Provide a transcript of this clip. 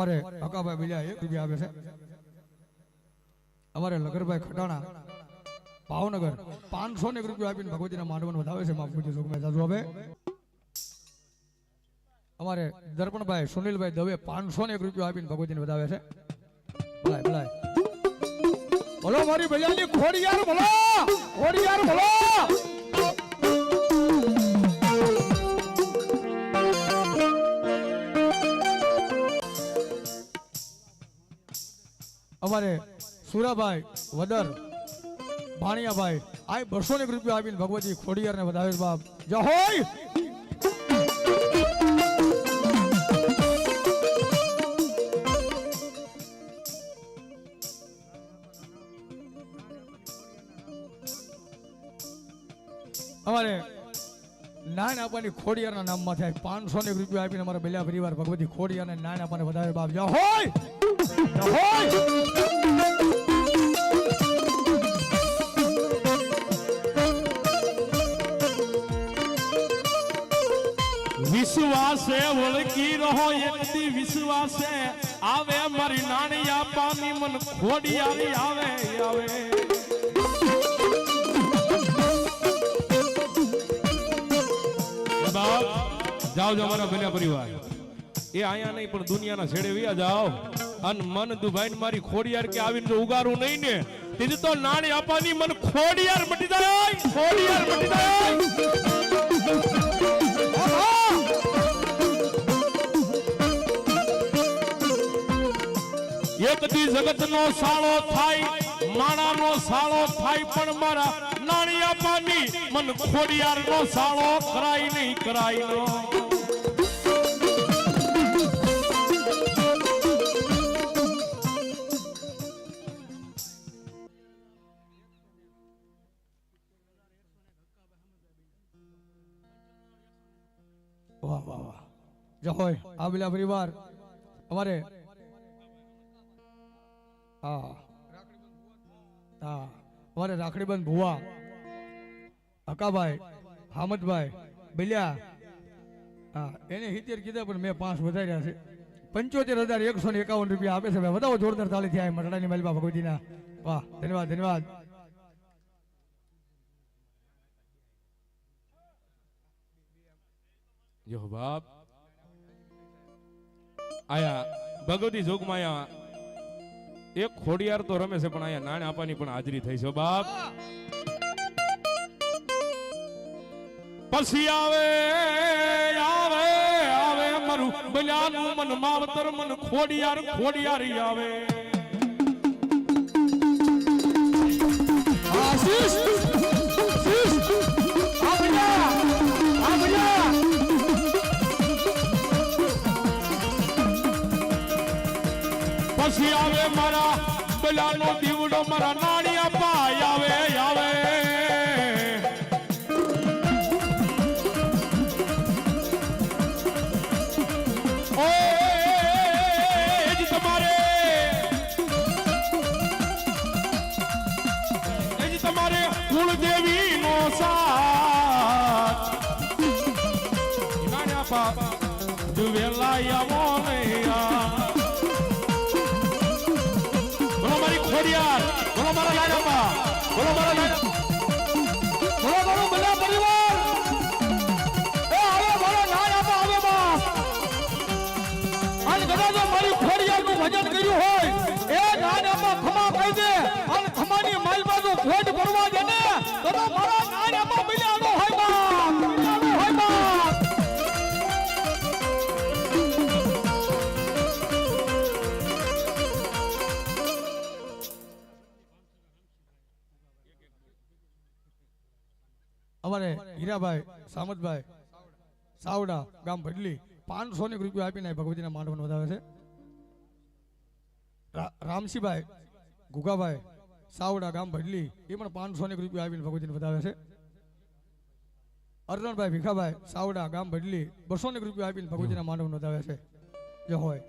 અમારે અકાભાઈ બીજા એક રૂપિયા આવે છે. અમારે લગરભાઈ ખટાણા, ભાવનગર પાંચસો ને એક રૂપિયા આપીને ભગવતીના માંડવન વધાવે છે, માફ પૂછ્યું સુખમાં જાજુ હવે? અમારે દર્પણભાઈ, સુનિલભાઈ દવે પાંચસો ને એક રૂપિયા આપીને ભગવતીને વધાવે છે. ભલાય ભલાય. બોલો મારી ભૈયાની ખોડિયાર બોલો ખોડિયાર બોલો અમારે સુરાભાઈ વદર ભાણિયાભાઈ આ બસો ને રૂપિયા આપીને ભગવતી ખોડિયારને વધાવે બાપ. જય હોય! અમારે નાન આપવાની ખોડિયારના નામમાં થાય. પાંચસો ને રૂપિયા આપીને અમારા બેલા પરિવાર ભગવતી ખોડિયારને નાન આપવાને વધારે બાપ. જા હોય! વિશ્વાસે વળગી રહો એકથી વિશ્વાસે આવે મારી નાની પાની મન ખોડિયારી આવે આવે બાપ જાઓ જાઓ મારા ભલ્યા પરિવાર એ અહીંયા નહીં પણ દુનિયાના છેડે વ્યા જાઓ અને મન દુભાઈને મારી ખોડિયાર કે આવીને જો ઉગારું નહીં ને, તેથી તો નાણી આપવાની મન ખોડિયાર મટી જાય, ખોડિયાર મટી જાય. એકથી જગત નો સાળો થાય માણા નો સાળો થાય, પણ મારા નાણિયા પાની મન ખોડિયાર નો સાળો કરાય નહીં, કરાય નો વાહ વાહ વાહ. જો હોય આ બેલા પરિવાર, અમારે. હા. હા. અમારે રાખડીબંધ ભુવા. હકાભાઈ, હામદભાઈ, બિલિયા. હા, એને સિત્તેર કીધા, પણ મેં પાંચ વધાર્યા છે. પંચોતેર હજાર એકસો ને એકાવન રૂપિયા આપે છે. વધાવો જોરદાર તાળી થયા મટડાની માલિબા ભગવતીના. વાહ, ધન્યવાદ ધન્યવાદ. જો બાપ આયા, ભગવતી જોગમાયા એક ખોડિયાર તો રમે છે, પણ આયા નાણે આપવાની પણ હાજરી થઈ છે બાપ. પછી આવે આવે આવે મારું બલ્યાનું મન માવતર, મન ખોડિયાર, ખોડિયારી આવે. આશીષ. પછી આવે મારા બલાનો દીવડો મારા નાણિયા પાય આવે આવે. તમારે કુળદેવી. ખોડિયાર બોલો મારા લાડામાં બોલો મારા લાડા બોલો બોલો બધા પરિવાર. એ આવે બોલો નાય આપો આવે બાપ અને કદાચ મારી ખોડિયારનું ભજન કર્યું હોય. અમારે હીરાભાઈ, સામતભાઈ, સાવડા, ગામ ભડલી પાંચસો ને રૂપિયા આપીને ભગવતીના માંડવન વધાવે છે. રા- રામસિંહભાઈ ગુગાભાઈ સાવડા, ગામ ભડલી, એ પણ પાંચસો ને રૂપિયા આપીને ભગવતીને વધાવે છે. અર્જણભાઈ ભીખાભાઈ, સાવડા, ગામ ભડલી બસો ને રૂપિયા આપીને ભગવતીના માંડવન વધાવે છે. જો હોય.